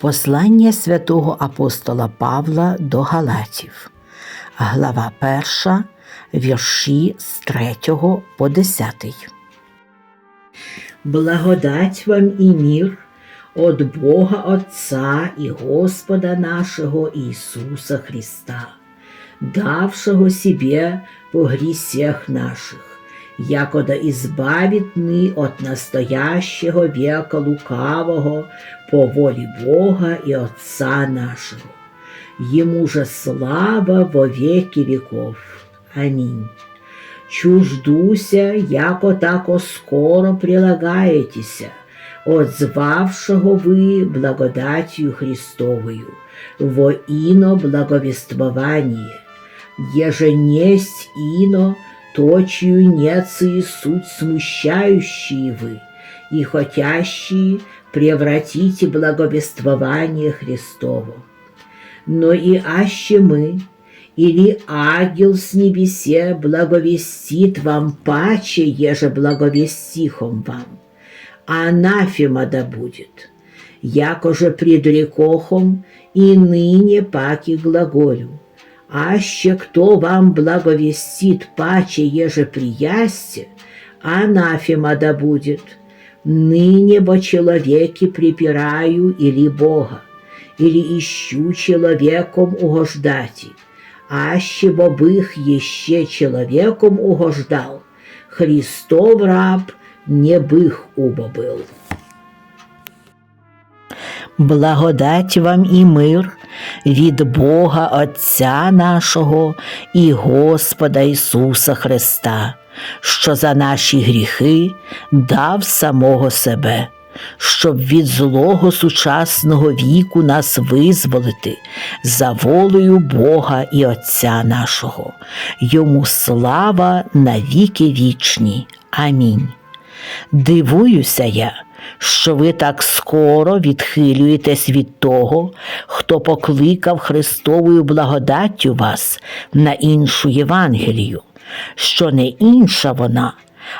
Послання святого апостола Павла до Галатів, глава 1, вірші з 3 по 10. Благодать вам і мир от Бога Отца і Господа нашего Иисуса Христа, давшего себе по гресех наших, якода избавит от настоящего века лукавого по воле Бога и Отца нашего. Ему же слава во веки веков. Аминь. Чуждуся, яко тако скоро прилагаетеся, отзвавшего вы благодатью Христовою, во ино благовествование, еже несть ино, точию нецы суть смущающие вы, и хотящие превратите благовествование Христово. Но и аще мы, или ангел с небесе благовестит вам паче, еже благовестихом вам, анафема да будет, якоже пред рекохом и ныне паки глаголю. Аще кто вам благовестит паче, еже приясте, анафема да будет, ныне бо человеки припираю или Бога, или ищу человеком угождати, аще бо бых еще человеком угождал, Христов раб не бых убо был. Благодать вам і мир від Бога Отця нашого і Господа Ісуса Христа, що за наші гріхи дав самого себе, щоб від злого сучасного віку нас визволити за волею Бога і Отця нашого. Йому слава на віки вічні. Амінь. Дивуюся я, що ви так скоро відхилюєтесь від того, хто покликав Христовою благодаттю вас на іншу Євангелію, що не інша вона,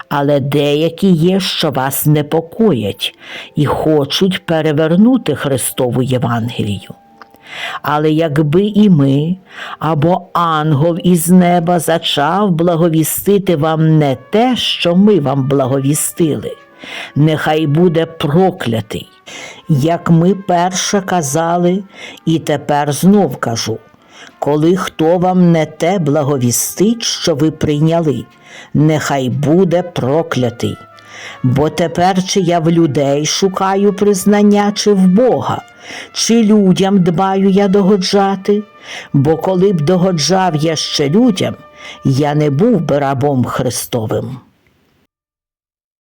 але деякі є, що вас непокоять і хочуть перевернути Христову Євангелію. Але якби і ми, або ангел із неба зачав благовістити вам не те, що ми вам благовістили, нехай буде проклятий, як ми перше казали, і тепер знов кажу. Коли хто вам не те благовістить, що ви прийняли, нехай буде проклятий. Бо тепер чи я в людей шукаю признання, чи в Бога, чи людям дбаю я догоджати, бо коли б догоджав я ще людям, я не був би рабом Христовим.